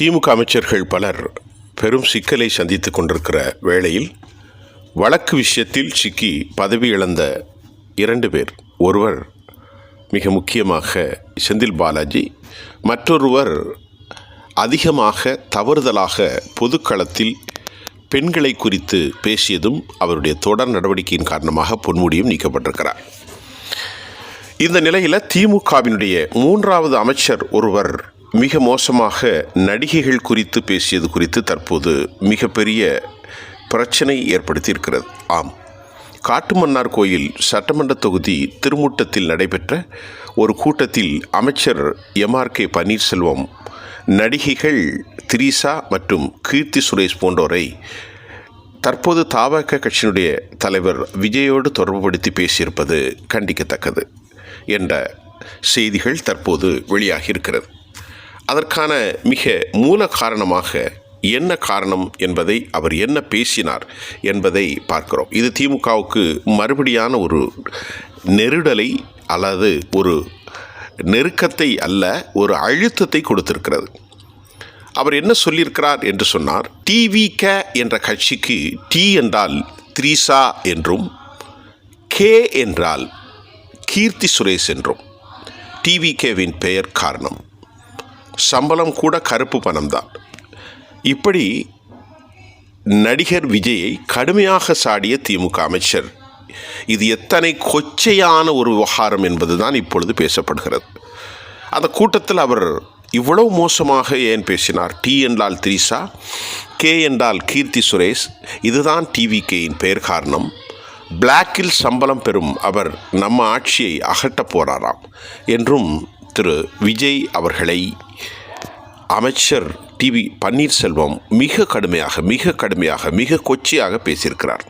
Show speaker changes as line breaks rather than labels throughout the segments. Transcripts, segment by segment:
திமுக அமைச்சர்கள் பலர் பெரும் சிக்கலை சந்தித்துக் கொண்டிருக்கிற வேளையில் வழக்கு விஷயத்தில் சிக்கி பதவி இழந்த இரண்டு பேர். ஒருவர் மிக முக்கியமாக செந்தில் பாலாஜி மற்றொருவர் அதிகமாக தவறுதலாக பொதுக்களத்தில் பெண்களை குறித்து பேசியதும் அவருடைய தொடர் நடவடிக்கையின் காரணமாக பொன்முடியும் நீக்கப்பட்டிருக்கிறார். இந்த நிலையில் திமுகவினுடைய மூன்றாவது அமைச்சர் ஒருவர் மிக மோசமாக நடிகைகள் குறித்து பேசியது குறித்து தற்போது மிகப்பெரிய பிரச்சனை ஏற்படுத்தியிருக்கிறது. ஆம். காட்டுமன்னார் கோயில் சட்டமன்ற தொகுதி திருமூட்டத்தில் நடைபெற்ற ஒரு கூட்டத்தில் அமைச்சர் எம்ஆர்கே பன்னீர்செல்வம் நடிகைகள் திரிசா மற்றும் கீர்த்தி சுரேஷ் போன்றோரை தற்போது தாவக கட்சியினுடைய தலைவர் விஜயோடு தொடர்புபடுத்தி பேசியிருப்பது கண்டிக்கத்தக்கது என்ற செய்திகள் தற்போது வெளியாகி இருக்கிறது அதற்கான மிக மூல காரணமாக என்ன காரணம் என்பதை அவர் என்ன பேசினார் என்பதை பார்க்கிறோம். இது திமுகவுக்கு மறுபடியான ஒரு நெருடலை அல்லது ஒரு நெருக்கத்தை அல்ல ஒரு அழுத்தத்தை கொடுத்திருக்கிறது. அவர் என்ன சொல்லியிருக்கிறார் என்று சொன்னார் டிவி க என்ற கட்சிக்கு டி என்றால் த்ரீசா என்றும் கே என்றால் கீர்த்தி சுரேஷ் என்றும். டிவி கேவின் பெயர் காரணம். சம்பளம் கூட கருப்பு பணம்தான். இப்படி நடிகர் விஜயை கடுமையாக சாடிய திமுக அமைச்சர். இது எத்தனை கொச்சையான ஒரு விவகாரம் என்பதுதான் இப்பொழுது பேசப்படுகிறது. அந்த கூட்டத்தில் அவர் இவ்வளவு மோசமாக ஏன் பேசினார்? டி என்றால் திரிசா கே என்றால் கீர்த்தி சுரேஷ் இதுதான் டிவிகேயின் பெயர் காரணம். பிளாக்கில் சம்பளம் பெறும் அவர் நம்ம ஆட்சியை அகட்டப் போறாராம் என்றும் திரு விஜய் அவர்களை அமைச்சர் டிவி பன்னீர்செல்வம் மிக கடுமையாக மிக கடுமையாக மிக கொச்சையாக பேசியிருக்கிறார்.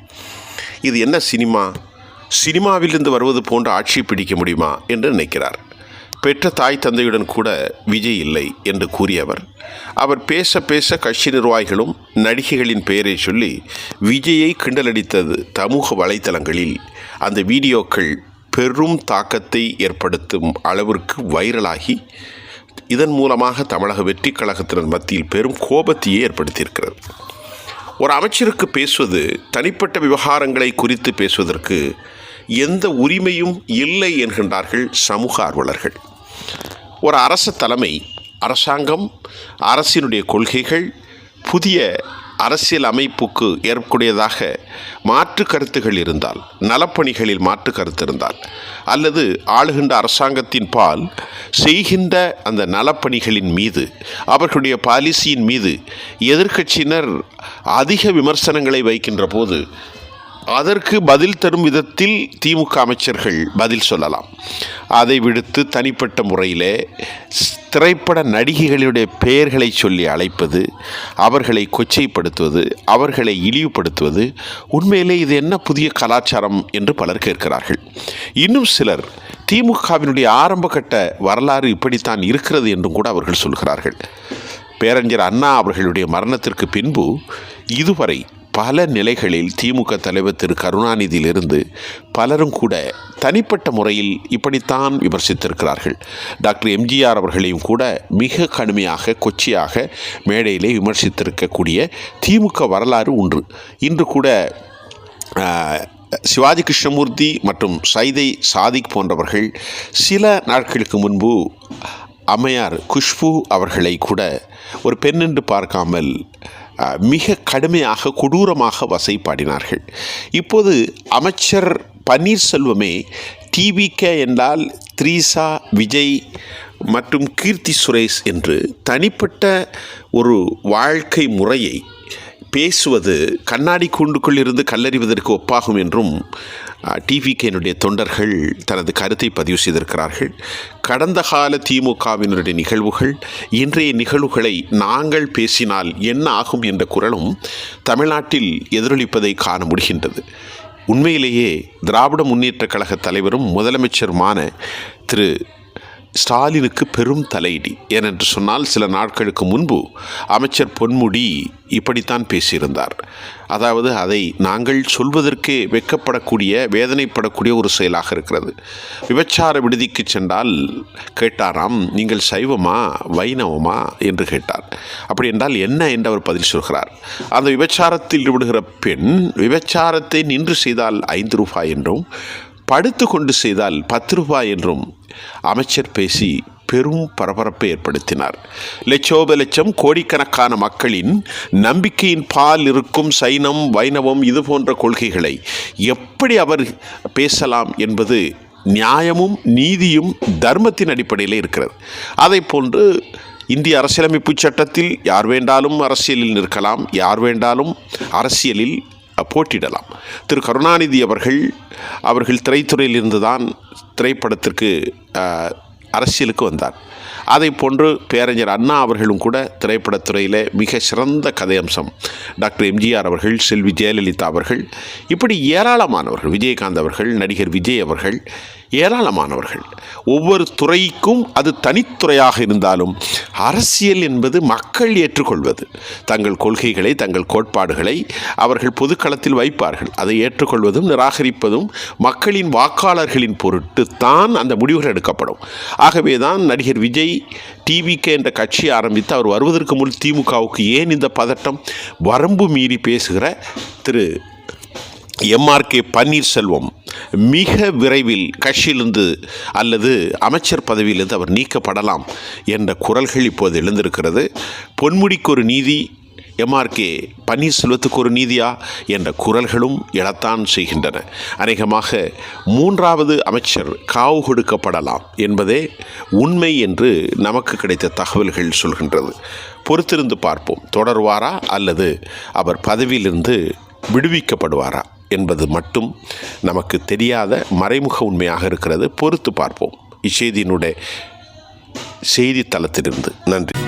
இது என்ன சினிமா? சினிமாவிலிருந்து வருவது போன்ற ஆட்சி பிடிக்க முடியுமா என்று நினைக்கிறார். பெற்ற தாய் தந்தையுடன் கூட விஜய் இல்லை என்று கூறியவர். அவர் பேச பேச கட்சி நிர்வாகிகளும் நடிகைகளின் பெயரை சொல்லி விஜயை கிண்டலடித்தது சமூக வலைத்தளங்களில். அந்த வீடியோக்கள் பெரும் தாக்கத்தை ஏற்படுத்தும் அளவிற்கு வைரலாகி இதன் மூலமாக தமிழக வெற்றி கழகத்தினர் மத்தியில் பெரும் கோபத்தையே ஏற்படுத்தியிருக்கிறது. ஒரு அமைச்சருக்கு பேசுவது தனிப்பட்ட விவகாரங்களை குறித்து பேசுவதற்கு எந்த உரிமையும் இல்லை என்கின்றார்கள் சமூக ஆர்வலர்கள். ஒரு அரச தலைமை அரசாங்கம் அரசினுடைய கொள்கைகள் புதிய அரசியல் அமைப்புக்கு ஏற்புடையதாக மாற்று கருத்துகள் இருந்தால் நலப்பணிகளில் மாற்று கருத்து இருந்தால் அல்லது ஆளுகின்ற அரசாங்கத்தின் பால் செய்கின்ற அந்த நலப்பணிகளின் மீது அவர்களுடைய பாலிசியின் மீது எதிர்க்கட்சியினர் அதிக விமர்சனங்களை வைக்கின்ற போது அதற்கு பதில் தரும் விதத்தில் திமுக அமைச்சர்கள் பதில் சொல்லலாம். அதை விடுத்து தனிப்பட்ட முறையிலே திரைப்பட நடிகைகளுடைய பெயர்களை சொல்லி அழைப்பது அவர்களை கொச்சைப்படுத்துவது அவர்களை இழிவுபடுத்துவது உண்மையிலே இது என்ன புதிய கலாச்சாரம் என்று பலர் கேட்கிறார்கள். இன்னும் சிலர் திமுகவினுடைய ஆரம்பகட்ட வரலாறு இப்படித்தான் இருக்கிறது என்றும் கூட அவர்கள் சொல்கிறார்கள். பேரறிஞர் அண்ணா அவர்களுடைய மரணத்திற்கு பின்பு இதுவரை பல நிலைகளில் திமுக தலைவர் திரு கருணாநிதியிலிருந்து பலரும் கூட தனிப்பட்ட முறையில் இப்படித்தான் விமர்சித்திருக்கிறார்கள். டாக்டர் எம்ஜிஆர் அவர்களையும் கூட மிக கடுமையாக கொச்சியாக மேடையிலே விமர்சித்திருக்கக்கூடிய திமுக வரலாறு உண்டு இன்று கூட சிவாஜி கிருஷ்ணமூர்த்தி மற்றும் சைதை சாதிக் போன்றவர்கள் சில நாட்களுக்கு முன்பு அம்மையார் குஷ்பு அவர்களை கூட ஒரு பெண் என்று பார்க்காமல் மிக கடுமையாக கொடூரமாக வசைப்பாடினார்கள். இப்போது அமைச்சர் பன்னீர்செல்வமே டிவிகே என்றால் த்ரீசா விஜய் மற்றும் கீர்த்தி சுரேஷ் என்று தனிப்பட்ட ஒரு வாழ்க்கை முறையை பேசுவது கண்ணாடி கூண்டுக்குள் இருந்து கல்லறிவதற்கு ஒப்பாகும் என்றும் டிவிகேனுடைய தொண்டர்கள் தனது கருத்தை பதிவு செய்திருக்கிறார்கள். கடந்த கால திமுகவினருடைய நிகழ்வுகள் இன்றைய நிகழ்வுகளை நாங்கள் பேசினால் என்ன ஆகும் என்ற குரலும் தமிழ்நாட்டில் எதிரொலிப்பதை காண முடிகின்றது. உண்மையிலேயே திராவிட முன்னேற்றக் கழக தலைவரும் முதலமைச்சருமான திரு. ஸ்டாலினுக்கு பெரும் தலையிடி. ஏனென்று சொன்னால் சில நாட்களுக்கு முன்பு அமைச்சர் பொன்முடி இப்படித்தான் பேசியிருந்தார். அதாவது அதை நாங்கள் சொல்வதற்கே வெட்கப்படக்கூடிய வேதனைப்படக்கூடிய ஒரு செயலாக இருக்கிறது. விபச்சார விடுதிக்கு சென்றால் கேட்டாராம் நீங்கள் சைவமா வைணவமா? என்று கேட்டார். அப்படி என்றால் என்ன? என்று அவர் பதில் சொல்கிறார். அந்த விபச்சாரத்தில் ஈடுபடுகிற பெண் விபச்சாரத்தை நின்று செய்தால் ஐந்து ரூபாய் என்றும் படுத்து கொண்டு செய்தால் பத்து ரூபாய் என்றும் அமைச்சர் பேசி பெரும் பரபரப்பை ஏற்படுத்தினார். லட்சோப லட்சம் கோடிக்கணக்கான மக்களின் நம்பிக்கையின் பால் இருக்கும் சைனம் வைணவம் இது போன்ற கொள்கைகளை எப்படி அவர் பேசலாம் என்பது நியாயமும் நீதியும் தர்மத்தின் அடிப்படையில் இருக்கிறது. அதை போன்று இந்திய அரசியலமைப்பு சட்டத்தில் யார் வேண்டாலும் அரசியலில் நிற்கலாம் யார் வேண்டாலும் அரசியலில் போட்டியிடலாம் திரு கருணாநிதி அவர்கள் அவர்கள் திரைத்துறையில் இருந்துதான் திரைப்படத்திற்கு அரசியலுக்கு வந்தார். அதை போன்று பேரறிஞர் அண்ணா அவர்களும் கூட திரைப்படத்துறையில் மிக சிறந்த கதையம்சம். டாக்டர் எம்ஜிஆர் அவர்கள் செல்வி ஜெயலலிதா அவர்கள் இப்படி ஏராளமானவர்கள் விஜயகாந்த் அவர்கள் நடிகர் விஜய் அவர்கள் ஏராளமானவர்கள். ஒவ்வொரு துறைக்கும் அது தனித்துறையாக இருந்தாலும் அரசியல் என்பது மக்கள் ஏற்றுக்கொள்வது. தங்கள் கொள்கைகளை தங்கள் கோட்பாடுகளை அவர்கள் பொதுக்களத்தில் வைப்பார்கள். அதை ஏற்றுக்கொள்வதும் நிராகரிப்பதும் மக்களின் வாக்காளர்களின் பொருட்டு தான் அந்த முடிவுகள் எடுக்கப்படும். ஆகவே தான் நடிகர் விஜய் டிவிகே என்ற கட்சி ஆரம்பித்து அவர் வருவதற்கு முன் திமுகவுக்கு ஏன் இந்த பதட்டம்? வரம்பு மீறி பேசுகிற திரு எம்ஆர்கே பன்னீர்செல்வம் மிக விரைவில் கட்சியிலிருந்து அல்லது அமைச்சர் பதவியிலிருந்து அவர் நீக்கப்படலாம் என்ற குரல்கள் இப்போது எழுந்திருக்கிறது. பொன்முடிக்கு ஒரு நீதி எம்ஆர்கே பன்னீர்செல்வத்துக்கு ஒரு நீதியா என்ற குரல்களும் எழத்தான் செய்கின்றன. அநேகமாக மூன்றாவது அமைச்சர் காவு கொடுக்கப்படலாம் என்பதே உண்மை என்று நமக்கு கிடைத்த தகவல்கள் சொல்கின்றது. பொறுத்திருந்து பார்ப்போம். தொடர்வாரா அல்லது அவர் பதவியிலிருந்து விடுவிக்கப்படுவாரா? என்பது மட்டும் நமக்கு தெரியாத மறைமுக உண்மையாக இருக்கிறது. பொறுத்து பார்ப்போம். இச்செய்தியினுடைய செய்தித்தளத்திலிருந்து. நன்றி.